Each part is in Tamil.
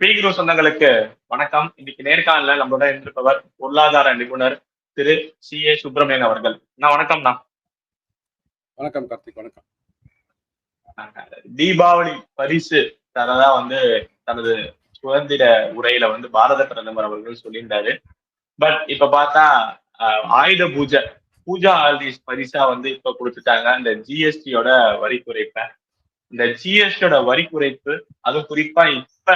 பீக்ரோ சொந்தங்களுக்கு வணக்கம். இன்னைக்கு நேர்காணல நம்மளோட இருந்திருப்பவர் பொருளாதார நிபுணர் திரு சி. ஏ. சுப்பிரமணியன் அவர்கள். நான் வணக்கம்ண்ணா. வணக்கம் கார்த்திக் வணக்கம். தீபாவளி பரிசு தரதா வந்து தனது சுதந்திர உரையில வந்து பாரத பிரதமர் அவர்கள் சொல்லியிருந்தாரு. பட் இப்ப பார்த்தா ஆயுத பூஜை பூஜா ஹாலிடேஸ் பரிசா வந்து இப்ப கொடுத்துட்டாங்க. இந்த ஜிஎஸ்டியோட வரி குறைப்ப இந்த ஜிஎஸ்டியோட வரி குறைப்பு அதுவும் குறிப்பா இப்ப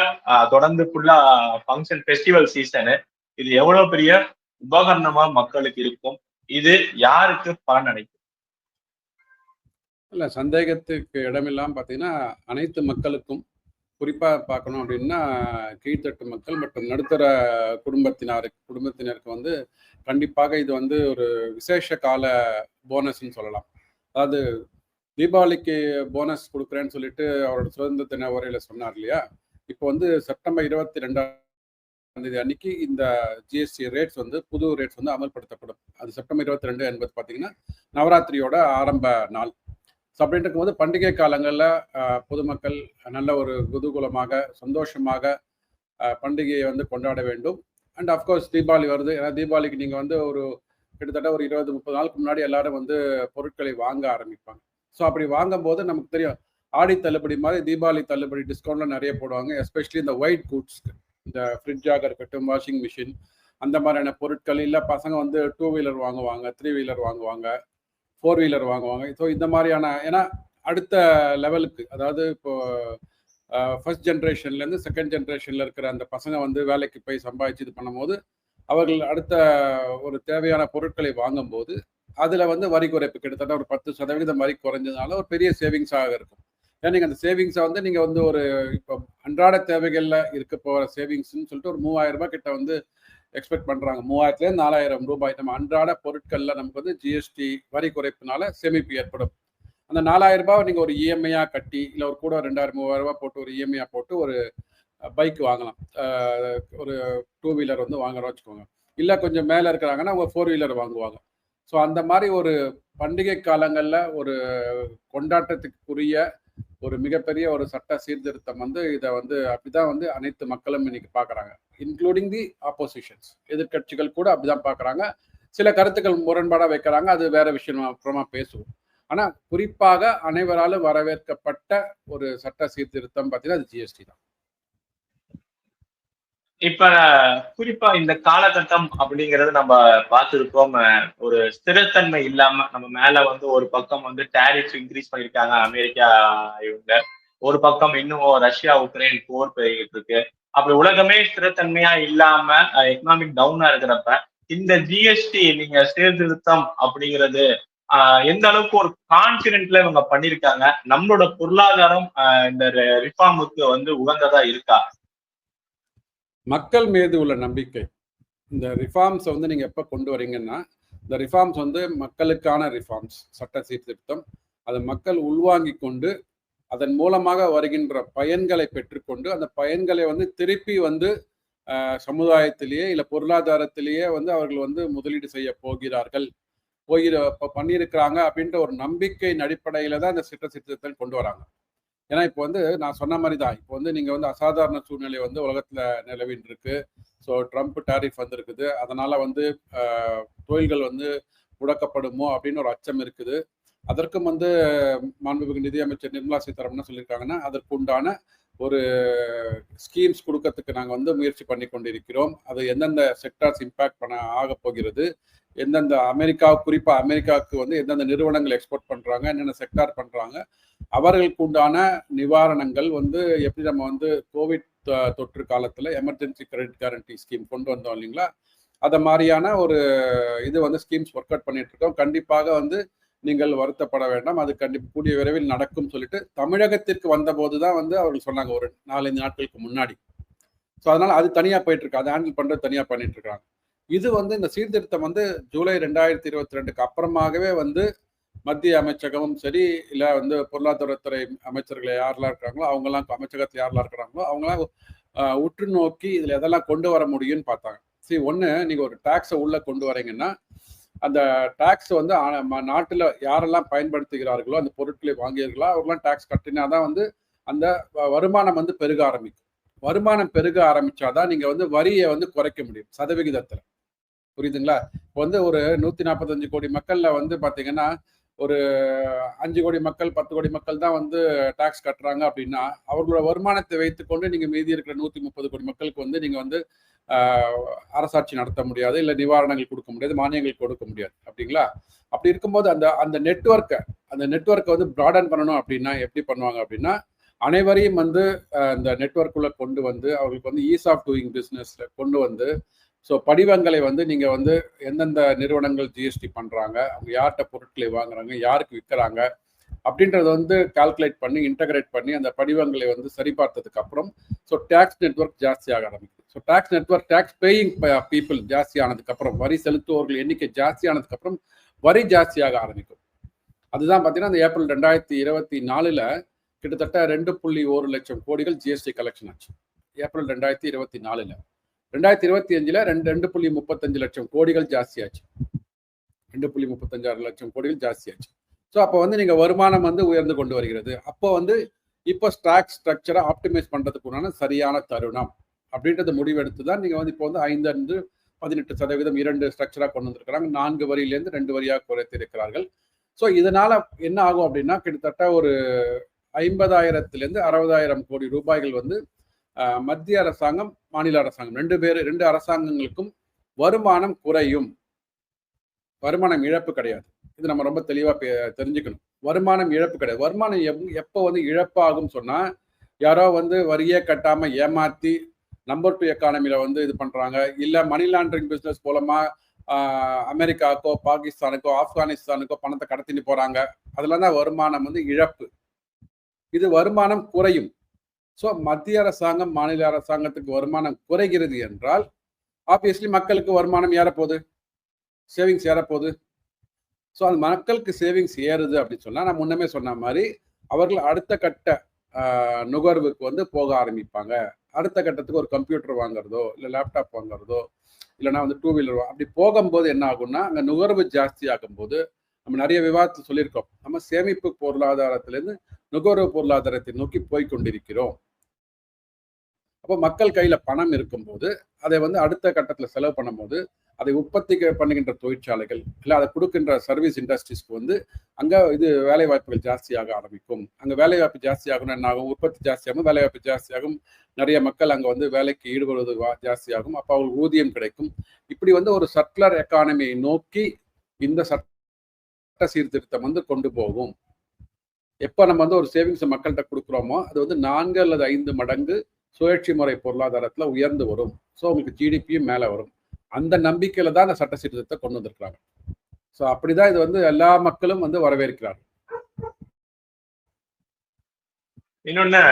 தொடர்ந்து ஃபுல்லா ஃபங்க்ஷன் ஃபெஸ்டிவல் சீசனு இது எவ்வளவு பெரிய உபகரணமா மக்களுக்கு இருக்கும்? இது யாருக்கு பலன் அடைக்கும் இல்ல சந்தேகத்துக்கு இடமில்லாம பார்த்தீங்கன்னா அனைத்து மக்களுக்கும் குறிப்பா பார்க்கணும் அப்படின்னா கீழ்த்தட்டு மக்கள் மற்றும் நடுத்தர குடும்பத்தினருக்கு குடும்பத்தினருக்கு வந்து கண்டிப்பாக இது வந்து ஒரு விசேஷ கால போனஸ்ன்னு சொல்லலாம். அதாவது தீபாவளிக்கு போனஸ் கொடுக்குறேன்னு சொல்லிட்டு அவரோட சுதந்திர தின உரையில சொன்னார் இல்லையா? இப்போ வந்து செப்டம்பர் இருபத்தி ரெண்டாம் தேதி அன்னைக்கு இந்த ஜிஎஸ்டி ரேட்ஸ் வந்து புது ரேட்ஸ் வந்து அமல்படுத்தப்படும். அது செப்டம்பர் இருபத்தி ரெண்டு என்பது பார்த்தீங்கன்னா நவராத்திரியோட ஆரம்ப நாள். ஸோ அப்படின்னு இருக்கும்போது பண்டிகை காலங்களில் பொதுமக்கள் நல்ல ஒரு குதூகூலமாக சந்தோஷமாக பண்டிகையை வந்து கொண்டாட வேண்டும். அண்ட் அஃப்கோர்ஸ் தீபாவளி வருது. ஏன்னா தீபாவளிக்கு நீங்கள் வந்து ஒரு கிட்டத்தட்ட ஒரு இருபது முப்பது நாளுக்கு முன்னாடி எல்லாரும் வந்து பொருட்களை வாங்க ஆரம்பிப்பாங்க. ஸோ அப்படி வாங்கும்போது நமக்கு தெரியும் ஆடி தள்ளுபடி மாதிரி தீபாவளி தள்ளுபடி டிஸ்கவுண்ட்லாம் நிறைய போடுவாங்க. எஸ்பெஷலி இந்த ஒயிட் கூட்ஸ்க்கு இந்த ஃப்ரிட்ஜாக இருக்கட்டும் வாஷிங் மிஷின் அந்த மாதிரியான பொருட்கள். இல்லை பசங்க வந்து டூ வீலர் வாங்குவாங்க த்ரீ வீலர் வாங்குவாங்க ஃபோர் வீலர் வாங்குவாங்க. ஸோ இந்த மாதிரியான ஏன்னா அடுத்த லெவலுக்கு அதாவது இப்போ ஃபர்ஸ்ட் ஜென்ரேஷன்லேருந்து செகண்ட் ஜென்ரேஷனில் இருக்கிற அந்த பசங்க வந்து வேலைக்கு போய் சம்பாதிச்சு இது பண்ணும்போது அவர்கள் அடுத்த ஒரு தேவையான பொருட்களை வாங்கும்போது அதில் வந்து வரி குறைப்பு கிட்டத்தட்ட ஒரு பத்து சதவீதம் வரி குறைஞ்சதுனால ஒரு பெரிய சேவிங்ஸாக இருக்கும். ஏன்னா நீங்கள் அந்த சேவிங்ஸை வந்து நீங்கள் வந்து ஒரு இப்போ அன்றாட தேவைகளில் இருக்க போகிற சேவிங்ஸ்னு சொல்லிட்டு ஒரு மூவாயிரம் ரூபாய் கிட்ட வந்து எக்ஸ்பெக்ட் பண்ணுறாங்க மூவாயிரத்துலேருந்து நாலாயிரம் ரூபாய் நம்ம அன்றாட பொருட்களில் நமக்கு வந்து ஜிஎஸ்டி வரி குறைப்பினால சேமிப்பு ஏற்படும். அந்த நாலாயிரம் ரூபாய் நீங்கள் ஒரு இஎம்ஐயாக கட்டி இல்லை ஒரு கூட ரெண்டாயிரம் மூவாயிரம் ரூபாய் போட்டு ஒரு இஎம்ஐயாக போட்டு ஒரு பைக் வாங்கலாம். ஒரு டூ வீலர் வந்து வாங்குறோம் வச்சுக்கோங்க. இல்லை கொஞ்சம் மேலே இருக்கிறாங்கன்னா அவங்க ஃபோர் வீலர் வாங்குவாங்க. ஸோ அந்த மாதிரி ஒரு பண்டிகை காலங்களில் ஒரு கொண்டாட்டத்துக்குரிய ஒரு மிகப்பெரிய ஒரு சட்ட சீர்திருத்தம் வந்து இதை வந்து அப்படிதான் வந்து அனைத்து மக்களும் இன்னைக்கு பார்க்குறாங்க இன்க்ளூடிங் தி ஆப்போசிஷன்ஸ் எதிர்க்கட்சிகள் கூட அப்படிதான் பார்க்குறாங்க சில கருத்துக்கள் முரண்பாடாக வைக்கிறாங்க. அது வேற விஷயம் அப்புறமா பேசுவோம். ஆனா குறிப்பாக அனைவராலும் வரவேற்கப்பட்ட ஒரு சட்ட சீர்திருத்தம் பார்த்தீங்கன்னா அது ஜிஎஸ்டி தான். இப்ப குறிப்பா இந்த காலகட்டம் அப்படிங்கறது நம்ம பார்த்திருக்கோம். ஒரு ஸ்திரத்தன்மை இல்லாம நம்ம மேல வந்து ஒரு பக்கம் வந்து டேரிஃப் இன்க்ரீஸ் பண்ணிருக்காங்க அமெரிக்கா இவங்க. ஒரு பக்கம் இன்னும் ரஷ்யா உக்ரைன் போர் பெருகிட்டு இருக்கு. அப்படி உலகமே ஸ்திரத்தன்மையா இல்லாம எக்கனாமிக் டவுனா இருக்கிறப்ப இந்த ஜிஎஸ்டி நீங்க சீர்திருத்தம் அப்படிங்கிறது ஆஹ், எந்த அளவுக்கு ஒரு கான்பிடென்ட்ல இவங்க பண்ணிருக்காங்க நம்மளோட பொருளாதாரம் ஆஹ், இந்த ரிஃபார்முக்கு வந்து உகந்ததா இருக்கா? மக்கள் மீது உள்ள நம்பிக்கை. இந்த ரிஃபார்ம்ஸை வந்து நீங்கள் எப்போ கொண்டு வரீங்கன்னா இந்த ரிஃபார்ம்ஸ் வந்து மக்களுக்கான ரிஃபார்ம்ஸ் சட்ட சீர்திருத்தம். அதை மக்கள் உள்வாங்கி கொண்டு அதன் மூலமாக வருகின்ற பயன்களை பெற்றுக்கொண்டு அந்த பயன்களை வந்து திருப்பி வந்து சமுதாயத்திலேயே இல்லை பொருளாதாரத்திலேயே வந்து அவர்கள் வந்து முதலீடு செய்ய போகிறார்கள். போகிற இப்போ பண்ணியிருக்கிறாங்க அப்படின்ற ஒரு நம்பிக்கையின் அடிப்படையில் தான் இந்த சட்ட சீர்திருத்தம் கொண்டு வராங்க. ஏன்னா இப்போ வந்து நான் சொன்ன மாதிரி தான் இப்போ வந்து நீங்கள் வந்து அசாதாரண சூழ்நிலை வந்து உலகத்தில் நிலவின்னு இருக்கு ஸோ ட்ரம்ப் டாரிஃப் வந்திருக்குது. அதனால் வந்து தொழில்கள் வந்து முடக்கப்படுமோ அப்படின்னு ஒரு அச்சம் இருக்குது. அதற்கும் வந்து மாண்புமிகு நிதியமைச்சர் நிர்மலா சீதாராமன் சொல்லியிருக்காங்கன்னா அதற்கு உண்டான ஒரு ஸ்கீம்ஸ் கொடுக்கறதுக்கு நாங்கள் வந்து முயற்சி பண்ணி கொண்டிருக்கிறோம் அது எந்தெந்த செக்டார்ஸ் இம்பேக்ட் பண்ண ஆக போகிறது எந்தெந்த அமெரிக்கா குறிப்பாக அமெரிக்காவுக்கு வந்து எந்தெந்த நிறுவனங்கள் எக்ஸ்போர்ட் பண்ணுறாங்க என்னென்ன செக்டார் பண்ணுறாங்க அவர்களுக்கு உண்டான நிவாரணங்கள் வந்து எப்படி நம்ம வந்து கோவிட் தொற்று காலத்தில் எமர்ஜென்சி கிரெடிட் கேரண்டி ஸ்கீம் கொண்டு வந்தோம் இல்லைங்களா? அதை மாதிரியான ஒரு இது வந்து ஸ்கீம்ஸ் ஒர்க் அவுட் பண்ணிட்டு இருக்கோம். கண்டிப்பாக வந்து நீங்கள் வருத்தப்பட வேண்டாம். அது கண்டிப்பாக கூடிய விரைவில் நடக்கும் சொல்லிட்டு தமிழகத்திற்கு வந்தபோது தான் வந்து அவர்கள் சொன்னாங்க ஒரு நாலஞ்சு நாட்களுக்கு முன்னாடி. ஸோ அதனால அது தனியாக போயிட்டு இருக்கு. அதை ஹேண்டில் பண்ணுறது தனியாக பண்ணிட்டு இருக்காங்க. இது வந்து இந்த சீர்திருத்தம் வந்து ஜூலை ரெண்டாயிரத்தி இருபத்தி ரெண்டுக்கு அப்புறமாகவே வந்து மத்திய அமைச்சகமும் சரி இல்லை வந்து பொருளாதாரத்துறை அமைச்சர்கள் யாரெல்லாம் இருக்கிறாங்களோ அவங்கெல்லாம் அமைச்சகத்தில் யாரெல்லாம் இருக்கிறாங்களோ அவங்களாம் உற்று நோக்கி இதில் எதெல்லாம் கொண்டு வர முடியும்னு பார்த்தாங்க. சரி ஒன்று நீங்கள் ஒரு டேக்ஸை உள்ளே கொண்டு வரீங்கன்னா அந்த டேக்ஸ் வந்து நாட்டில் ம- யாரெல்லாம் பயன்படுத்துகிறார்களோ அந்த பொருட்களை வாங்கியீர்களோ அவர்களாம் டேக்ஸ் கட்டினா தான் வந்து அந்த வ- வருமானம் வந்து பெருக ஆரம்பிக்கும். வருமானம் பெருக ஆரம்பிச்சாதான் நீங்கள் வந்து வரியை வந்து குறைக்க முடியும் சதவிகிதத்தில். புரியுதுங்களா? இப்போ வந்து ஒரு நூத்தி நாற்பத்தஞ்சு கோடி மக்கள்ல வந்து பாத்தீங்கன்னா ஒரு அஞ்சு கோடி மக்கள் பத்து கோடி மக்கள் தான் வந்து டாக்ஸ் கட்டுறாங்க அப்படின்னா அவர்களோட வருமானத்தை வைத்துக்கொண்டு நீங்க மீதி இருக்கிற நூத்தி முப்பது கோடி மக்களுக்கு வந்து நீங்க வந்து அரசாட்சி நடத்த முடியாது இல்லை நிவாரணங்கள் கொடுக்க முடியாது மானியங்கள் கொடுக்க முடியாது. அப்படிங்களா? அப்படி இருக்கும்போது அந்த அந்த நெட்வொர்க்கை அந்த நெட்வொர்க்கை வந்து ப்ராடன் பண்ணணும் அப்படின்னா எப்படி பண்ணுவாங்க அப்படின்னா அனைவரையும் வந்து அந்த இந்த கொண்டு வந்து அவங்களுக்கு வந்து ஈஸ் ஆஃப் டூயிங் பிஸ்னஸ்ல கொண்டு வந்து ஸோ படிவங்களை வந்து நீங்கள் வந்து எந்தெந்த நிறுவனங்கள் ஜிஎஸ்டி பண்ணுறாங்க அவங்க யார்கிட்ட பொருட்களை வாங்குறாங்க யாருக்கு விற்கிறாங்க அப்படின்றத வந்து கால்குலேட் பண்ணி இன்டகிரேட் பண்ணி அந்த படிவங்களை வந்து சரிபார்த்ததுக்கு அப்புறம் ஸோ டேக்ஸ் நெட்வொர்க் ஜாஸ்தியாக ஆரம்பிக்கும் so tax network tax paying people ஜாஸ்தி வரி செலுத்துவோர்கள் எண்ணிக்கை ஜாஸ்தி வரி ஜாஸ்தியாக ஆரம்பிக்கும். அதுதான் பார்த்தீங்கன்னா அந்த ஏப்ரல் ரெண்டாயிரத்தி இருபத்தி நாலில் கிட்டத்தட்ட ரெண்டு புள்ளி ஒரு லட்சம் கோடிகள் ஜிஎஸ்டி கலெக்ஷன் ஆச்சு. ஏப்ரல் ரெண்டாயிரத்தி இருபத்தி நாலில். ரெண்டாயிரத்தி இருபத்தி அஞ்சுல ரெண்டு ரெண்டு புள்ளி முப்பத்தஞ்சு லட்சம் கோடிகள் ஜாஸ்தியாச்சு. ரெண்டு புள்ளி முப்பத்தஞ்சாறு லட்சம் கோடிகள் ஜாஸ்தியாச்சு. ஸோ அப்போ வந்து நீங்கள் வருமானம் வந்து உயர்ந்து கொண்டு வருகிறது. அப்போ வந்து இப்போ ஸ்டாக் ஸ்ட்ரக்சரை ஆப்டிமைஸ் பண்ணுறதுக்குண்டான சரியான தருணம் அப்படின்றத முடிவெடுத்து தான் நீங்கள் வந்து இப்போ வந்து ஐந்து பதினெட்டு சதவீதம் இரண்டு ஸ்ட்ரக்சராக கொண்டு வந்திருக்கிறாங்க. நான்கு வரியிலேருந்து ரெண்டு வரியாக குறைத்திருக்கிறார்கள். ஸோ இதனால் என்ன ஆகும் அப்படின்னா கிட்டத்தட்ட ஒரு ஐம்பதாயிரத்துலேருந்து அறுபதாயிரம் கோடி ரூபாய்கள் வந்து மத்திய அரசாங்கம் மாநில அரசாங்கம். ரெண்டு பேர் ரெண்டு அரசாங்கங்களுக்கும் வருமானம் குறையும். வருமானம் இழப்பு கிடையாது. இது நம்ம ரொம்ப தெளிவா தெரிஞ்சுக்கணும். வருமானம் இழப்பு கிடையாது. வருமானம் எப்- எப்போ வந்து இழப்பாகும் சொன்னா யாரோ வந்து வரியே கட்டாம ஏமாத்தி நம்பர் டூ எக்கானமில வந்து இது பண்றாங்க. இல்ல மணி லாண்டரிங் பிசினஸ் மூலமா அமெரிக்காக்கோ அமெரிக்காவுக்கோ பாகிஸ்தானுக்கோ ஆப்கானிஸ்தானுக்கோ பணத்தை கடத்திட்டு போறாங்க. அதெல்லாம் தான் வருமானம் வந்து இழப்பு. இது வருமானம் குறையும். ஸோ மத்திய அரசாங்கம் மாநில அரசாங்கத்துக்கு வருமானம் குறைகிறது என்றால் ஆப்வியஸ்லி மக்களுக்கு வருமானம் ஏறப்போகுது. சேவிங்ஸ் ஏறப்போகுது. ஸோ அது மக்களுக்கு சேவிங்ஸ் ஏறுது அப்படின்னு சொன்னால் நான் முன்னமே சொன்ன மாதிரி அவர்கள் அடுத்த கட்ட நுகர்வுக்கு வந்து போக ஆரம்பிப்பாங்க. அடுத்த கட்டத்துக்கு ஒரு கம்ப்யூட்டர் வாங்குறதோ இல்லை லேப்டாப் வாங்குறதோ இல்லைனா வந்து டூ வீலர் அப்படி போகும்போது என்ன ஆகும்னா அங்கே நுகர்வு ஜாஸ்தி ஆகும்போது நம்ம நிறைய விவாதத்தில் சொல்லியிருக்கோம். நம்ம சேமிப்பு பொருளாதாரத்திலேருந்து நுகர்வு பொருளாதாரத்தை நோக்கி போய் கொண்டிருக்கிறோம். அப்போ மக்கள் கையில் பணம் இருக்கும்போது அதை வந்து அடுத்த கட்டத்தில் செலவு பண்ணும்போது அதை உற்பத்தி பண்ணுகின்ற தொழிற்சாலைகள் இல்லை அதை கொடுக்கின்ற சர்வீஸ் இண்டஸ்ட்ரீஸ்க்கு வந்து அங்கே இது வேலைவாய்ப்புகள் ஜாஸ்தியாக ஆரம்பிக்கும். அங்கே வேலைவாய்ப்பு ஜாஸ்தியாகும் என்ன ஆகும் உற்பத்தி ஜாஸ்தியாகும் வேலை வாய்ப்பு ஜாஸ்தியாகும். நிறைய மக்கள் அங்கே வந்து வேலைக்கு ஈடுபடுவது வா- ஜாஸ்தியாகும். அப்போ அவங்களுக்கு ஊதியம் கிடைக்கும். இப்படி வந்து ஒரு சர்க்குலர் எக்கானமியை நோக்கி இந்த சட்ட சீர்திருத்தம் வந்து கொண்டு போகும். எப்போ நம்ம வந்து ஒரு சேவிங்ஸ் மக்கள்கிட்ட கொடுக்குறோமோ அது வந்து நான்கு அல்லது ஐந்து மடங்கு சுழற்சி முறை பொருளாதாரத்துல உயர்ந்து வரும். ஸோ உங்களுக்கு ஜிடிபியும் மேலே வரும். அந்த நம்பிக்கையில தான் அந்த சட்ட சீர்திருத்தத்தை கொண்டு வந்திருக்கிறாங்க. ஸோ அப்படிதான் இது வந்து எல்லா மக்களும் வந்து வரவேற்கிறார்கள். இன்னொன்னு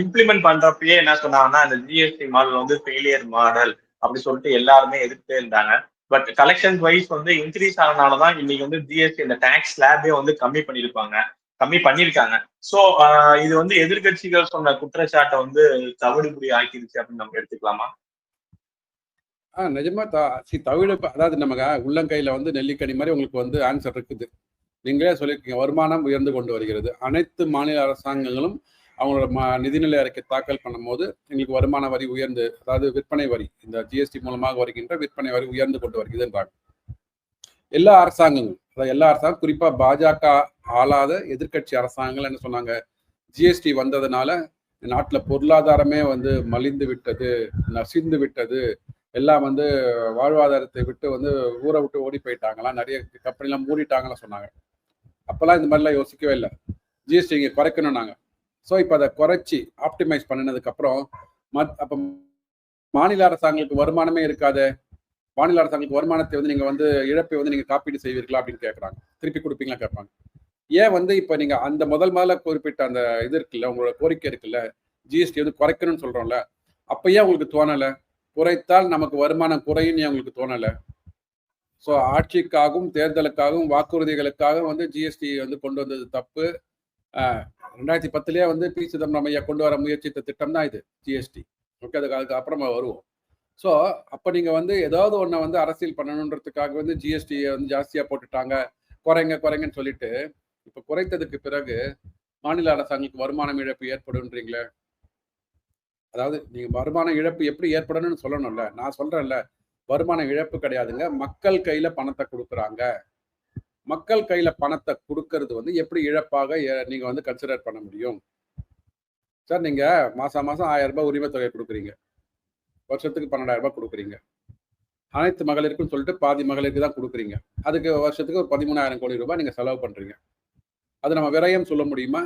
இம்ப்ளிமெண்ட் பண்றப்பயே என்ன சொன்னாங்கன்னா இந்த ஜிஎஸ்டி மாடல் வந்து ஃபெயிலியர் மாடல் அப்படி சொல்லிட்டு எல்லாருமே எதிர்த்தே இருந்தாங்க. பட் கலெக்ஷன் வைஸ் வந்து இன்க்ரீஸ் ஆனதுனாலதான் இன்னைக்கு வந்து ஜிஎஸ்டி இந்த டேக்ஸ் ஸ்லாபே வந்து கம்மி பண்ணியிருப்பாங்க. கம்மி பண்ணியிருக்காங்க. சோ இது வந்து எதிர்க்கட்சிகள் சொன்ன குற்றச்சாட்டை வந்து தவிடுபடி ஆக்கிருச்சு அப்படின்னு நம்ம எடுத்துக்கலாமா? ஆ நிஜமா த சி தவிடு அதாவது நமக்கு உள்ளங்கையில வந்து நெல்லிக்கனி மாதிரி உங்களுக்கு வந்து ஆன்சர் இருக்குது. நீங்களே சொல்லியிருக்கீங்க வருமானம் உயர்ந்து கொண்டு வருகிறது. அனைத்து மாநில அரசாங்கங்களும் அவங்களோட ம நிதிநிலை அறிக்கை தாக்கல் பண்ணும்போது எங்களுக்கு வருமான வரி உயர்ந்து அதாவது விற்பனை வரி இந்த ஜிஎஸ்டி மூலமாக வருகின்ற விற்பனை வரி உயர்ந்து கொண்டு வருகிறதுன்றாங்க. எல்லா அரசாங்கங்களும். அதாவது எல்லா அரசாங்கம் குறிப்பாக பாஜக ஆளாத எதிர்க்கட்சி அரசாங்கங்கள் என்ன சொன்னாங்க? ஜிஎஸ்டி வந்ததுனால நாட்டில் பொருளாதாரமே வந்து மலிந்து விட்டது நசிந்து விட்டது. எல்லாம் வந்து வாழ்வாதாரத்தை விட்டு வந்து ஊரை விட்டு ஓடி போயிட்டாங்களாம். நிறைய கம்பெனிலாம் மூடிட்டாங்களாம் சொன்னாங்க. அப்போல்லாம் இந்த மாதிரிலாம் யோசிக்கவே இல்லை. ஜிஎஸ்டி இங்கே குறைக்கணும் நாங்கள் ஸோ இப்போ அதை குறைச்சி ஆப்டிமைஸ் பண்ணினதுக்கப்புறம் மத் அப்போ மாநில அரசாங்கங்களுக்கு வருமானமே இருக்காது? மாநில அரசாங்கங்களுக்கு வருமானத்தை வந்து நீங்கள் வந்து இழப்பை வந்து நீங்கள் காப்பீடு செய்வீர்களா அப்படின்னு கேட்குறாங்க திருப்பி கொடுப்பீங்களா கேட்பாங்க ஏன் வந்து இப்போ நீங்கள் அந்த முதல் முதல்ல குறிப்பிட்ட அந்த இது இருக்குல்ல உங்களோட கோரிக்கை இருக்குல்ல ஜிஎஸ்டி வந்து குறைக்கணும்னு சொல்கிறோம்ல அப்போ ஏன் உங்களுக்கு தோணலை? குறைத்தால் நமக்கு வருமானம் குறையும்னு ஏன் உங்களுக்கு தோணலை? ஸோ ஆட்சிக்காகவும் தேர்தலுக்காகவும் வாக்குறுதிகளுக்காகவும் வந்து ஜிஎஸ்டி வந்து கொண்டு வந்தது தப்பு. ரெண்டாயிரத்தி பத்துலேயே வந்து பி சிதம்பரம் ஐயா கொண்டு வர முயற்சித்த திட்டம் தான் இது ஜிஎஸ்டி ஓகே அதுக்கு அதுக்கு அப்புறமா வருவோம். ஸோ அப்போ நீங்கள் வந்து ஏதாவது ஒன்றை வந்து அரசியல் பண்ணணுன்றதுக்காக வந்து ஜிஎஸ்டியை வந்து ஜாஸ்தியாக போட்டுட்டாங்க. குறைங்க குறைங்கன்னு சொல்லிட்டு இப்போ குறைத்ததுக்கு பிறகு மாநில அரசாங்கங்களுக்கு வருமானம் இழப்பு ஏற்படுன்றீங்களே அதாவது நீங்கள் வருமான இழப்பு எப்படி ஏற்படணும்னு சொல்லணும்ல. நான் சொல்கிறேன்ல வருமான இழப்பு கிடையாதுங்க. மக்கள் கையில் பணத்தை கொடுக்குறாங்க. மக்கள் கையில் பணத்தை கொடுக்கறது வந்து எப்படி இழப்பாக நீங்கள் வந்து கன்சிடர் பண்ண முடியும்? சார் நீங்கள் மாதம் மாதம் ஆயிரம் ரூபாய் உரிமை தொகை கொடுக்குறீங்க. வருஷத்துக்கு பன்னெண்டாயிரம் ரூபாய் கொடுக்குறீங்க. அனைத்து மகளிருக்கும் சொல்லிட்டு பாதி மகளிருக்கு தான் கொடுக்குறீங்க. அதுக்கு வருஷத்துக்கு ஒரு பதிமூணாயிரம் கோடி ரூபாய் நீங்க செலவு பண்றீங்க. அது நம்ம விரயம் சொல்ல முடியுமா?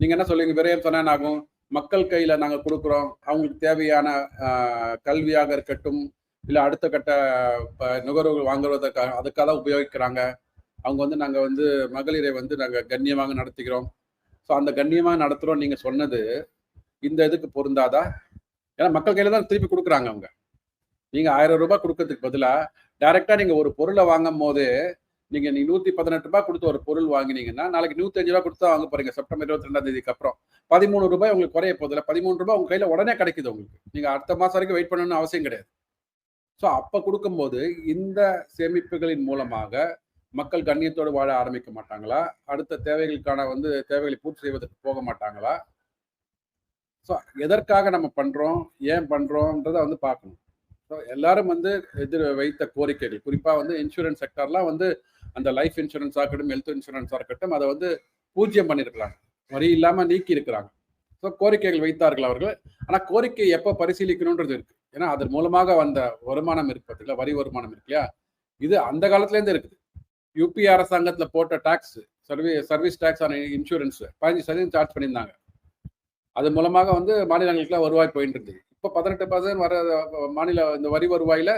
நீங்க என்ன சொல்லுவீங்க விரயம் சொன்னா என்ன ஆகும்? மக்கள் கையில நாங்க கொடுக்குறோம். அவங்களுக்கு தேவையான கல்வியாக இருக்கட்டும் இல்ல அடுத்த கட்ட ஆஹ், வாங்குறதுக்காக வாங்குவதற்காக அதுக்காக தான் உபயோகிக்கிறாங்க. அவங்க வந்து நாங்க வந்து மகளிரை வந்து நாங்க கண்ணியமாக நடத்துகிறோம். ஸோ அந்த கண்ணியமாக நடத்துறோம் நீங்க சொன்னது இந்த இதுக்கு பொருந்தாதா? ஏன்னா மக்கள் கையில தான் திருப்பி கொடுக்குறாங்க அவங்க. நீங்க ஆயிரம் ரூபாய் கொடுக்கறதுக்கு பதிலாக டைரக்டா நீங்க ஒரு பொருளை வாங்கும் போது நீங்க நீ நூத்தி பதினெட்டு ரூபாய் கொடுத்து ஒரு பொருள் வாங்கினீங்கன்னா நாளைக்கு நூத்தி அஞ்சு ரூபாய் கொடுத்து தான் வாங்க போறீங்க செப்டம்பர் இருபத்தி ரெண்டாம் தேதிக்கு அப்புறம். பதிமூணு ரூபாய் உங்களுக்கு குறைய போதில்ல பதிமூணு ரூபாய் உங்க கையில உடனே கிடைக்குது உங்களுக்கு. நீங்க அடுத்த மாசம் வரைக்கும் வெயிட் பண்ணணும்னு அவசியம் கிடையாது. ஸோ அப்ப கொடுக்கும்போது இந்த சேமிப்புகளின் மூலமாக மக்கள் கண்ணியத்தோடு வாழ ஆரம்பிக்க மாட்டாங்களா? அடுத்த தேவைகளுக்கான வந்து தேவைகளை பூர்த்தி செய்வதற்கு போக மாட்டாங்களா? ஸோ எதற்காக நம்ம பண்றோம்? ஏன் பண்றோம்ன்றதை வந்து பார்க்கணும். ஸோ எல்லாரும் வந்து எதிர் வைத்த கோரிக்கைகள். குறிப்பா வந்து இன்சூரன்ஸ் செக்டர்லாம் வந்து அந்த லைஃப் இன்சூரன்ஸாக இருக்கட்டும் ஹெல்த் இன்சூரன்ஸாக இருக்கட்டும் அதை வந்து பூஜ்ஜியம் பண்ணியிருக்கலாம் வரி இல்லாம நீக்கி இருக்கிறாங்க ஸோ கோரிக்கைகள் வைத்தார்கள் அவர்கள். ஆனால் கோரிக்கை எப்போ பரிசீலிக்கணுன்றது இருக்கு. ஏன்னா அதன் மூலமாக வந்த வருமானம் இருக்கு இல்லை வரி வருமானம் இருக்கு இல்லையா? இது அந்த காலத்துலேருந்து இருக்குது. யூபி அரசாங்கத்தில் போட்ட டாக்ஸ் சர்வீ சர்வீஸ் டாக்ஸ் ஆன இன்சூரன்ஸ் பதினஞ்சு சதவீதம் சார்ஜ் பண்ணியிருந்தாங்க. அது மூலமாக வந்து மாநிலங்களுக்குலாம் வருவாய் போயிட்டு இருந்தது இப்போ பதினெட்டு பர்சன்ட் வர மாநில இந்த வரி வருவாயில்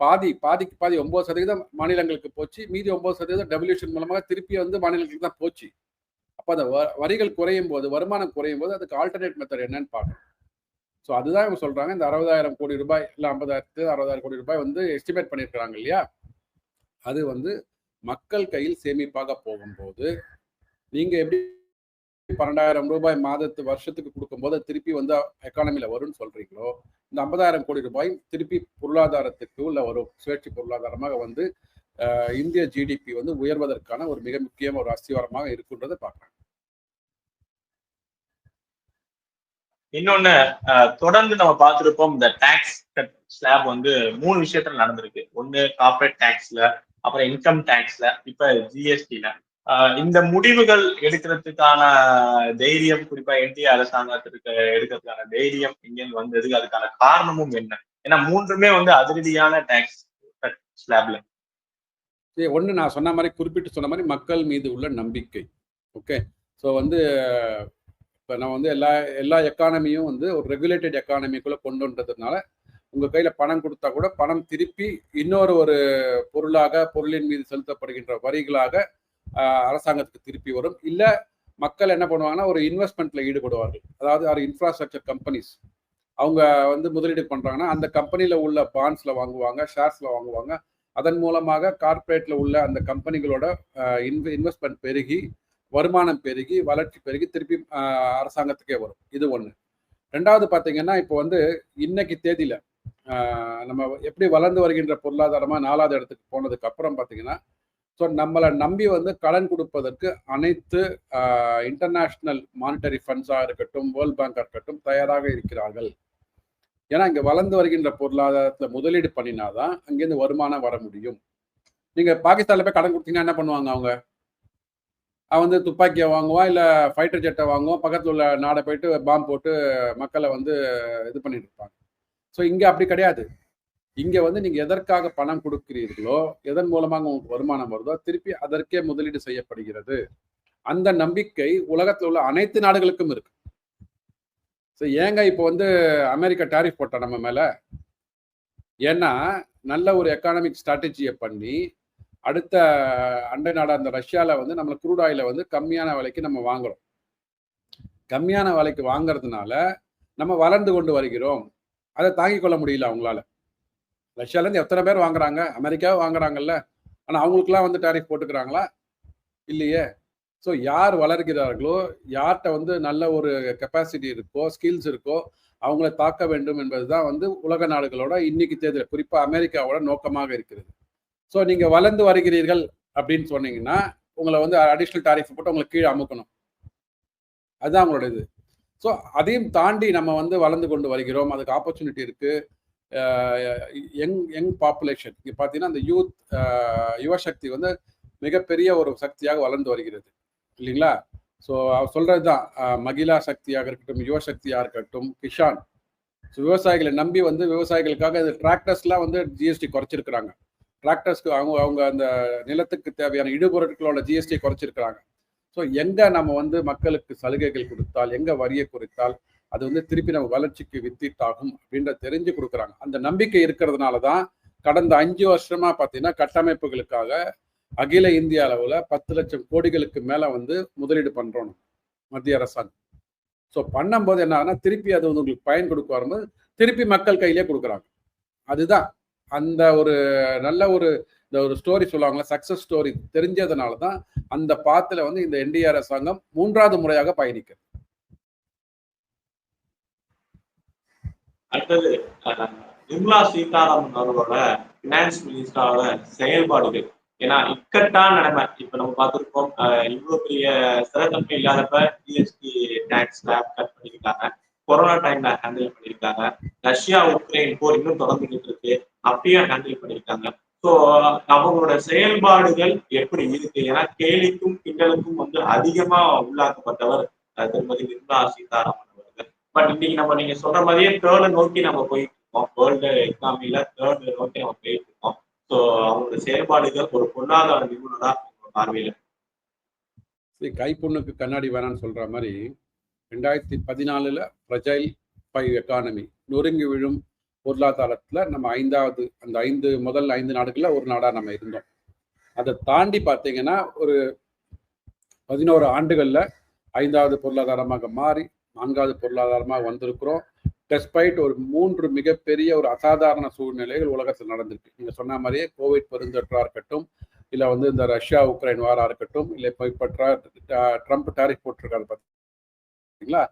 பாதி பாதிக்கு பாதி ஒம்பது சதவீதம் மாநிலங்களுக்கு போச்சு. மீதி ஒம்பது சதவீதம் டெவல்யூஷன் மூலமாக திருப்பி வந்து மாநிலங்களுக்கு தான் போச்சு. அப்போ அந்த வ- வரிகள் குறையும் போது வருமானம் குறையும் போது அதுக்கு ஆல்டர்னேட் மெத்தட் என்னன்னு பார்க்கணும். ஸோ அதுதான் இவங்க சொல்கிறாங்க இந்த அறுபதாயிரம் கோடி ரூபாய் இல்லை ஐம்பதாயிரத்து அறுபதாயிரம் கோடி ரூபாய் வந்து எஸ்டிமேட் பண்ணியிருக்கிறாங்க இல்லையா? அது வந்து மக்கள் கையில் சேமிப்பாக போகும்போது நீங்கள் எப்படி பன்னெண்டாயிரம் ரூபாய் மாதத்து வருஷத்துக்கு கொடுக்கும்போது திருப்பி வந்து எக்கானமில வரும்னு சொல்றீங்களோ? இந்த ஐம்பதாயிரம் கோடி ரூபாய் திருப்பி பொருளாதாரத்துக்கு உள்ள வரும் சுழற்சி பொருளாதாரமாக வந்து இந்திய ஜிடிபி வந்து உயர்வதற்கான ஒரு மிக முக்கியமான ஒரு அஸ்திவாரமாக இருக்குன்றதை பார்க்குறேன் இன்னொன்னு தொடர்ந்து நம்ம பார்த்திருப்போம் இந்த டாக்ஸ் கட் ஸ்லாப் வந்து மூணு விஷயத்துல நடந்திருக்கு. ஒண்ணு கார்பரேட் டாக்ஸ்ல அப்புறம் இன்கம் டாக்ஸ்ல இப்ப ஜிஎஸ்டில இந்த முடிவுகள் எடுக்கிறதுக்கான தைரியம் குறிப்பா என்டிஏ அரசாங்கத்திற்கு எடுக்கிறதுக்கான தைரியம் எங்கேருந்து வந்தது அதுக்கான காரணமும் என்ன? ஏன்னா மூன்றுமே வந்து அதிரடியான டேக்ஸ் கட் ஸ்லாப்ல சரி ஒன்று நான் சொன்ன மாதிரி குறிப்பிட்டு சொன்ன மாதிரி மக்கள் மீது உள்ள நம்பிக்கை. ஓகே? ஸோ வந்து இப்போ நான் வந்து எல்லா எல்லா எக்கானமியும் வந்து ஒரு ரெகுலேட்டட் எக்கானமிக்குள்ளே கொண்டு வந்ததுனால உங்கள் கையில் பணம் கொடுத்தா கூட பணம் திருப்பி இன்னொரு ஒரு பொருளாக பொருளின் மீது செலுத்தப்படுகின்ற வரிகளாக அரசாங்கத்துக்கு திருப்பி வரும். இல்லை மக்கள் என்ன பண்ணுவாங்கன்னா ஒரு இன்வெஸ்ட்மெண்ட்ல ஈடுபடுவார்கள். அதாவது ஆர் இன்ஃப்ராஸ்ட்ரக்சர் கம்பெனிஸ் அவங்க வந்து முதலீடு பண்ணுறாங்கன்னா அந்த கம்பெனியில் உள்ள பாண்ட்ஸில் வாங்குவாங்க ஷேர்ஸில் வாங்குவாங்க. அதன் மூலமாக கார்ப்பரேட்டில் உள்ள அந்த கம்பெனிகளோட இன்வெ இன்வெஸ்ட்மெண்ட் பெருகி வருமானம் பெருகி வளர்ச்சி பெருகி திருப்பி அரசாங்கத்துக்கே வரும். இது ஒன்று ரெண்டாவது பார்த்தீங்கன்னா இப்போ வந்து இன்னைக்கு தேதியில நம்ம எப்படி வளர்ந்து வருகின்ற பொருளாதாரமா நாலாவது இடத்துக்கு போனதுக்கு அப்புறம் பார்த்தீங்கன்னா ஸோ நம்மளை நம்பி வந்து கடன் கொடுப்பதற்கு அனைத்து இன்டர்நேஷ்னல் மானிட்டரி ஃபண்ட்ஸாக இருக்கட்டும் வேர்ல்ட் பேங்காக இருக்கட்டும் தயாராக இருக்கிறார்கள். ஏன்னா இங்கே வளர்ந்து வருகின்ற பொருளாதாரத்தில் முதலீடு பண்ணினாதான் அங்கேருந்து வருமானம் வர முடியும். நீங்கள் பாகிஸ்தானில் போய் கடன் கொடுத்தீங்கன்னா என்ன பண்ணுவாங்க அவங்க? அவன் வந்து துப்பாக்கியை வாங்குவான் இல்லை ஃபைட்டர் ஜெட்டை வாங்குவான் பக்கத்தில் உள்ள நாடை போயிட்டு பாம்பு போட்டு மக்களை வந்து இது பண்ணிட்டு இருப்பாங்க. ஸோ இங்கே அப்படி கிடையாது. இங்க வந்து நீங்க எதற்காக பணம் கொடுக்கிறீர்களோ எதன் மூலமாக உங்களுக்கு வருமானம் வருதோ திருப்பி அதற்கே முதலீடு செய்யப்படுகிறது. அந்த நம்பிக்கை உலகத்தில் உள்ள அனைத்து நாடுகளுக்கும் இருக்கு. ஸோ ஏங்க இப்போ வந்து அமெரிக்கா டாரிஃப் போட்டோம் நம்ம மேல? ஏன்னா நல்ல ஒரு எக்கானமிக் ஸ்ட்ராட்டஜியை பண்ணி அடுத்த அண்டை நாடா அந்த ரஷ்யால வந்து நம்மளை குரூட் ஆயில வந்து கம்மியான விலைக்கு நம்ம வாங்குறோம். கம்மியான விலைக்கு வாங்குறதுனால நம்ம வளர்ந்து கொண்டு வருகிறோம். அதை தாங்கிக் கொள்ள முடியல அவங்களால. ரஷ்யாலேருந்து எத்தனை பேர் வாங்குறாங்க? அமெரிக்காவை வாங்குறாங்கல்ல. ஆனால் அவங்களுக்குலாம் வந்து டாரிஃப் போட்டுக்கிறாங்களா? இல்லையே. ஸோ யார் வளர்கிறார்களோ யார்கிட்ட வந்து நல்ல ஒரு கெப்பாசிட்டி இருக்கோ ஸ்கில்ஸ் இருக்கோ அவங்கள தாக்க வேண்டும் என்பது தான் வந்து உலக நாடுகளோட இன்னைக்கு தேர்தல் குறிப்பாக அமெரிக்காவோட நோக்கமாக இருக்கிறது. ஸோ நீங்கள் வளர்ந்து வருகிறீர்கள் அப்படின்னு சொன்னீங்கன்னா உங்களை வந்து அடிஷ்னல் டாரிஃப் போட்டு உங்களை கீழே அமுக்கணும். அதுதான் அவங்களோட இது. ஸோ அதையும் தாண்டி நம்ம வந்து வளர்ந்து கொண்டு வருகிறோம். அதுக்கு ஆப்பர்ச்சுனிட்டி இருக்குது யங் யங் பாப்புலேஷன் இங்கே பார்த்தீங்கன்னா அந்த யூத் யுவசக்தி வந்து மிகப்பெரிய ஒரு சக்தியாக வளர்ந்து வருகிறது. இல்லைங்களா? ஸோ அவர் சொல்கிறது தான் மகிழா சக்தியாக இருக்கட்டும் யுவசக்தியாக இருக்கட்டும் கிஷான். ஸோ விவசாயிகளை நம்பி வந்து விவசாயிகளுக்காக இந்த டிராக்டர்ஸ்லாம் வந்து ஜிஎஸ்டி குறைச்சிருக்கிறாங்க. டிராக்டர்ஸ்க்கு அவங்க அவங்க அந்த நிலத்துக்கு தேவையான இடுபொருட்களோட ஜிஎஸ்டி குறைச்சிருக்கிறாங்க. ஸோ எங்கே நம்ம வந்து மக்களுக்கு சலுகைகள் கொடுத்தால் எங்கே வரியை குறைத்தால் அது வந்து திருப்பி நம்ம வளர்ச்சிக்கு வித்திட்டாகும் அப்படின்ற தெரிஞ்சு கொடுக்குறாங்க. அந்த நம்பிக்கை இருக்கிறதுனால தான் கடந்த அஞ்சு வருஷமா பார்த்தீங்கன்னா கட்டமைப்புகளுக்காக அகில இந்திய அளவில் பத்து லட்சம் கோடிகளுக்கு மேலே வந்து முதலீடு பண்ணுறோம் மத்திய அரசாங்கம். ஸோ பண்ணும்போது என்ன ஆகுனா திருப்பி அது வந்து உங்களுக்கு பயன் கொடுக்க வரும்போது திருப்பி மக்கள் கையிலே கொடுக்குறாங்க. அதுதான். அந்த ஒரு நல்ல ஒரு இந்த ஒரு ஸ்டோரி சொல்லுவாங்களா சக்சஸ் ஸ்டோரி தெரிஞ்சதுனால தான் அந்த பாத்தில் வந்து இந்த என்டிஆர் அரசாங்கம் மூன்றாவது முறையாக பயணிக்கிறது அடுத்தது நிர்மலா சீதாராமன் அவர்களோட பினான்ஸ் மினிஸ்டரோட செயல்பாடுகள். ஏன்னா இக்கட்டான நிலைமை. இப்ப நம்ம பார்த்திருக்கோம் இவ்வளவு பெரிய சிறத்தன்மை இல்லாதப்ப ஜிஎஸ்டி டேக்ஸ் கட் பண்ணிருக்காங்க கொரோனா டைம்ல ஹேண்டில் பண்ணிருக்காங்க ரஷ்யா உக்ரைன் போர் இன்னும் தொடர்ந்துகிட்டு இருக்கு அப்பயும் ஹேண்டில் பண்ணிருக்காங்க ஸோ அவங்களோட செயல்பாடுகள் எப்படி இருக்கு? ஏன்னா கேலிக்கும் கிண்டலுக்கும் வந்து அதிகமா உள்ளாக்கப்பட்டவர் திருமதி நிர்மலா சீதாராமன் பட் இன்னைக்கு நம்ம நீங்க சொல்ற மாதிரியே தேர்டை நோக்கி நம்ம போயிட்டு இருக்கோம். வேர்ல்டு எக்கனாமில தேர்ட் நோக்கி நம்ம போயிட்டு இருக்கோம். ஸோ அவங்களோட செயல்பாடுகள் ஒரு பொருளாதார நிபுணரா உங்க பார்வையில கைப்பொண்ணுக்கு கண்ணாடி வேணான்னு சொல்ற மாதிரி ரெண்டாயிரத்தி பதினாலுல பிரஜைல் பை எக்கானமி நொறுங்கி விழும் பொருளாதாரத்துல நம்ம ஐந்தாவது அந்த ஐந்து முதல் ஐந்து நாடுகள்ல ஒரு நாடா நம்ம இருந்தோம். அதை தாண்டி பார்த்தீங்கன்னா ஒரு பதினோரு ஆண்டுகள்ல ஐந்தாவது பொருளாதாரமாக மாறி நான்காவது பொருளாதாரமாக வந்திருக்கிறோம். டெஸ்பைட் ஒரு மூன்று மிகப்பெரிய ஒரு அசாதாரண சூழ்நிலைகள் உலகத்தில் நடந்திருக்கு. நீங்கள் சொன்ன மாதிரியே கோவிட் பெருந்தொற்றாக இருக்கட்டும் இல்லை வந்து இந்த ரஷ்யா உக்ரைன் வாராக இருக்கட்டும் இல்லை இப்போ இப்போ ட்ரம்ப் டாரிஃப் போட்டிருக்காரு பார்த்தீங்களா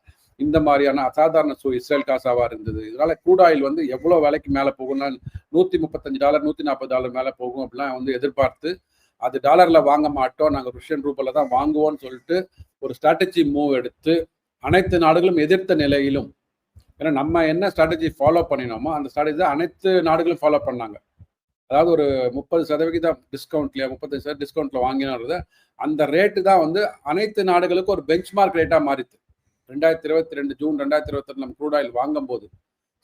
இந்த மாதிரியான அசாதாரண சூ இஸ்ரேல் காசாவா இருந்தது. இதனால crude ஆயில் வந்து எவ்வளோ விலைக்கு மேலே போகும்னா நூற்றி முப்பத்தஞ்சு டாலர் நூற்றி நாற்பது டாலர் மேலே போகும் அப்படிலாம் வந்து எதிர்பார்த்து அது டாலரில் வாங்க மாட்டோம். நாங்கள் ருஷ்யன் ரூபில் தான் வாங்குவோம்னு சொல்லிட்டு ஒரு ஸ்ட்ராட்டஜி மூவ் எடுத்து அனைத்து நாடுகளும் எதிர்த்த நிலையிலும். ஏன்னா நம்ம என்ன ஸ்ட்ராட்டஜி ஃபாலோ பண்ணினோமோ அந்த ஸ்ட்ராட்டஜி தான் அனைத்து நாடுகளும் ஃபாலோ பண்ணாங்க. அதாவது ஒரு முப்பது சதவிகிதம் டிஸ்கவுண்ட்ல முப்பத்தஞ்சு சதவீதம் டிஸ்கவுண்ட்ல வாங்கினது அந்த ரேட்டு தான் வந்து அனைத்து நாடுகளுக்கும் ஒரு பெஞ்ச் மார்க் ரேட்டாக மாறித்து ரெண்டாயிரத்தி இருபத்தி ரெண்டு ஜூன் ரெண்டாயிரத்தி இருபத்தி ரெண்டு நம்ம க்ரூட் ஆயில் வாங்கும் போது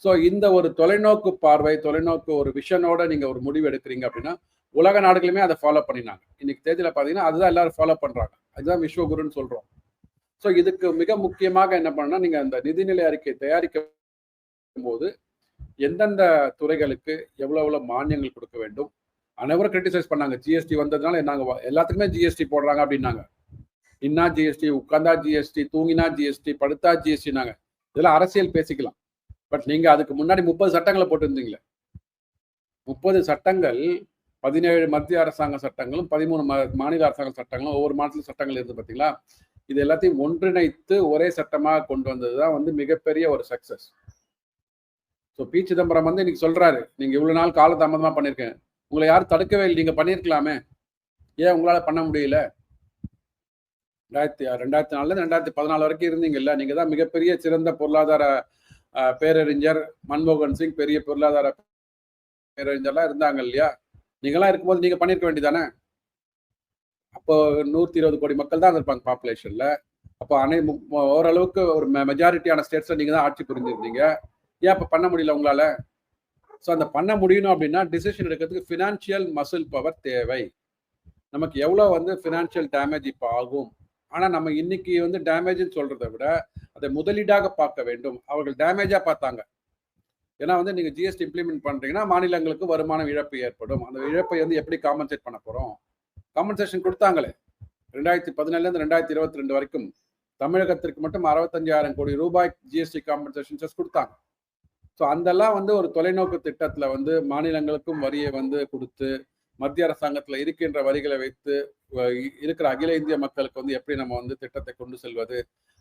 ஸோ இந்த ஒரு தொலைநோக்கு பார்வை தொலைநோக்கு ஒரு விஷனோட நீங்கள் ஒரு முடிவு எடுக்கிறீங்க அப்படின்னா உலக நாடுகளுமே அதை ஃபாலோ பண்ணினாங்க. இன்னைக்கு தேதியில் பார்த்தீங்கன்னா அதுதான் எல்லாரும் ஃபாலோ பண்ணுறாங்க அதுதான் விஸ்வகுருன்னு சொல்கிறோம் ஸோ இதுக்கு மிக முக்கியமாக என்ன பண்ணா நீங்க அந்த நிதிநிலை அறிக்கை தயாரிக்கும் போது எந்தெந்த துறைகளுக்கு எவ்வளவு எவ்வளவு மானியங்கள் கொடுக்க வேண்டும்? அனைவரும் கிரிட்டிசைஸ் பண்ணாங்க. ஜிஎஸ்டி வந்ததுனால நாங்க எல்லாத்துக்குமே ஜிஎஸ்டி போடுறாங்க அப்படின்னாங்க. இன்னா ஜிஎஸ்டி உட்காந்தா ஜிஎஸ்டி தூங்கினா ஜிஎஸ்டி படுத்தா ஜிஎஸ்டினாங்க இதெல்லாம் அரசியல் பேசிக்கலாம். பட் நீங்க அதுக்கு முன்னாடி முப்பது சட்டங்களை போட்டிருந்தீங்களே. முப்பது சட்டங்கள் பதினேழு மத்திய அரசாங்க சட்டங்களும் பதிமூணு மாநில அரசாங்க சட்டங்களும் ஒவ்வொரு மாநில சட்டங்கள் இருந்து பார்த்தீங்களா இது எல்லாத்தையும் ஒன்றிணைத்து ஒரே சட்டமாக கொண்டு வந்தது தான் வந்து மிகப்பெரிய ஒரு சக்சஸ் ஸோ பி சிதம்பரம் வந்து இன்னைக்கு சொல்றாரு நீங்க இவ்வளவு நாள் காலதாமதமா பண்ணிருக்கேன் உங்களை யாரும் தடுக்கவே இல்லை. நீங்க பண்ணிருக்கலாமே ஏன் உங்களால பண்ண முடியல? ரெண்டாயிரத்தி ரெண்டாயிரத்தி நாலுல ரெண்டாயிரத்தி பதினாலு வரைக்கும் இருந்தீங்கல்ல. நீங்க தான் மிகப்பெரிய சிறந்த பொருளாதார பேரறிஞர் மன்மோகன் சிங் பெரிய பொருளாதார பேரறிஞர்லாம் இருந்தாங்க இல்லையா? நீங்களாம் இருக்கும்போது நீங்க பண்ணிருக்க வேண்டியதானே அப்போ நூத்தி இருபது கோடி மக்கள் தான் இருப்பாங்க பாப்புலேஷன்ல அப்போ அனை ஓரளவுக்கு ஒரு மெஜாரிட்டியான ஸ்டேட்ஸ்ல நீங்க தான் ஆட்சி புரிஞ்சிருந்தீங்க. ஏன் அப்போ பண்ண முடியல உங்களால? ஸோ அந்த பண்ண முடியணும் அப்படின்னா டிசிஷன் எடுக்கிறதுக்கு ஃபினான்ஷியல் மசில் பவர் தேவை. நமக்கு எவ்வளோ வந்து ஃபினான்ஷியல் டேமேஜ் இப்போ ஆகும்? ஆனால் நம்ம இன்னைக்கு வந்து டேமேஜ்னு சொல்றதை விட அதை முதலீடாக பார்க்க வேண்டும். அவர்கள் டேமேஜாக பார்த்தாங்க. ஏன்னா வந்து நீங்கள் ஜிஎஸ்டி இம்ப்ளிமெண்ட் பண்ணுறீங்கன்னா மாநிலங்களுக்கு வருமானம் இழப்பு ஏற்படும். அந்த இழப்பை வந்து எப்படி காம்பன்சேட் பண்ண போகிறோம் காம்பன்சேஷன் கொடுத்தாங்களே. ரெண்டாயிரத்தி பதினேழுலேருந்து ரெண்டாயிரத்தி இருபத்தி ரெண்டு வரைக்கும் தமிழகத்திற்கு மட்டும் அறுபத்தஞ்சாயிரம் கோடி ரூபாய் ஜிஎஸ்டி காம்பன்சேஷன் செஸ் கொடுத்தாங்க. ஸோ அதெல்லாம் வந்து ஒரு தொலைநோக்கு திட்டத்தில் வந்து மாநிலங்களுக்கும் வரியை வந்து கொடுத்து மத்திய அரசாங்கத்தில் இருக்கின்ற வரிகளை வைத்து இருக்கிற அகில இந்திய மக்களுக்கு வந்து எப்படி நம்ம வந்து திட்டத்தை கொண்டு செல்வது?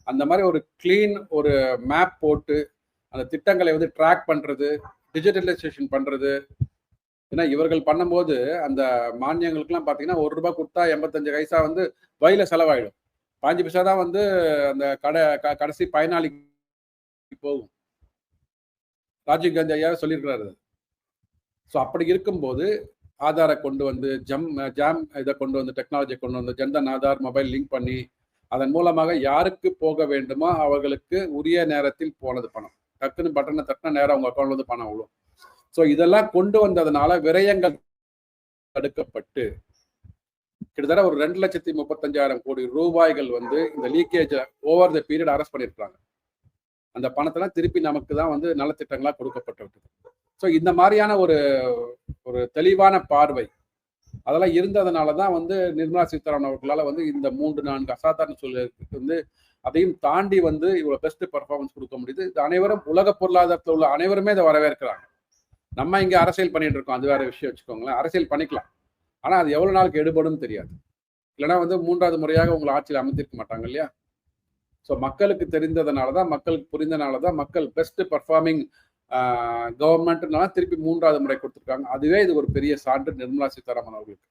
அந்த மாதிரி ஒரு கிளீன் ஒரு மேப் போட்டு அந்த திட்டங்களை வந்து ட்ராக் பண்ணுறது டிஜிட்டலைசேஷன் பண்ணுறது ஏன்னா இவர்கள் பண்ணும்போது அந்த மானியங்களுக்குலாம் பார்த்தீங்கன்னா ஒரு ரூபாய் கொடுத்தா எண்பத்தஞ்சு பைசா வந்து வயல செலவாயிடும். பாஞ்சு பைசா தான் வந்து அந்த கடை கடைசி பயனாளிக்கு போகும். ராஜீவ் காந்தி ஐயா சொல்லியிருக்கிறாரு. ஸோ அப்படி இருக்கும்போது ஆதாரை கொண்டு வந்து ஜம் ஜாம் இதை கொண்டு வந்து டெக்னாலஜியை கொண்டு வந்து ஜன்தன் ஆதார் மொபைல் லிங்க் பண்ணி அதன் மூலமாக யாருக்கு போக வேண்டுமோ அவர்களுக்கு உரிய நேரத்தில் போனது பணம். டக்குன்னு பட்டனை தட்டின நேரம் அவங்க அக்கௌண்ட்ல வந்து பணம் விழும் ஸோ இதெல்லாம் கொண்டு வந்ததுனால விரயங்கள் தடுக்கப்பட்டு கிட்டத்தட்ட ஒரு ரெண்டு லட்சத்தி முப்பத்தஞ்சாயிரம் கோடி ரூபாய்கள் வந்து இந்த leakage over the period arrest பண்ணியிருக்காங்க அந்த பணத்தெல்லாம் திருப்பி நமக்கு தான் வந்து நலத்திட்டங்களாக கொடுக்கப்பட்டு விட்டது. ஸோ இந்த மாதிரியான ஒரு ஒரு தெளிவான பார்வை அதெல்லாம் இருந்ததுனால தான் வந்து நிர்மலா சீதாராமன் அவர்களால் வந்து இந்த மூன்று நான்கு அசாதாரண சூழலுக்கு வந்து அதையும் தாண்டி வந்து இவ்வளோ பெஸ்ட் பர்ஃபார்மன்ஸ் கொடுக்க முடியுது. இது அனைவரும் உலக பொருளாதாரத்தில் உள்ள அனைவருமே இதை வரவேற்கிறாங்க. நம்ம இங்கே அரசியல் பண்ணிட்டு இருக்கோம். அது வேற விஷயம் வச்சுக்கோங்களேன். அரசியல் பண்ணிக்கலாம். ஆனால் அது எவ்வளோ நாளுக்கு எடுபடும் தெரியாது. இல்லைன்னா வந்து மூன்றாவது முறையாக உங்களை ஆட்சியில் அமைத்திருக்க மாட்டாங்க இல்லையா? ஸோ மக்களுக்கு தெரிந்ததுனால தான் மக்களுக்கு புரிந்தனால தான் மக்கள் பெஸ்ட் பர்ஃபார்மிங் கவர்மெண்ட்னால திருப்பி மூன்றாவது முறை கொடுத்துருக்காங்க. அதுவே இது ஒரு பெரிய சான்று நிர்மலா சீதாராமன் அவர்களுக்கு.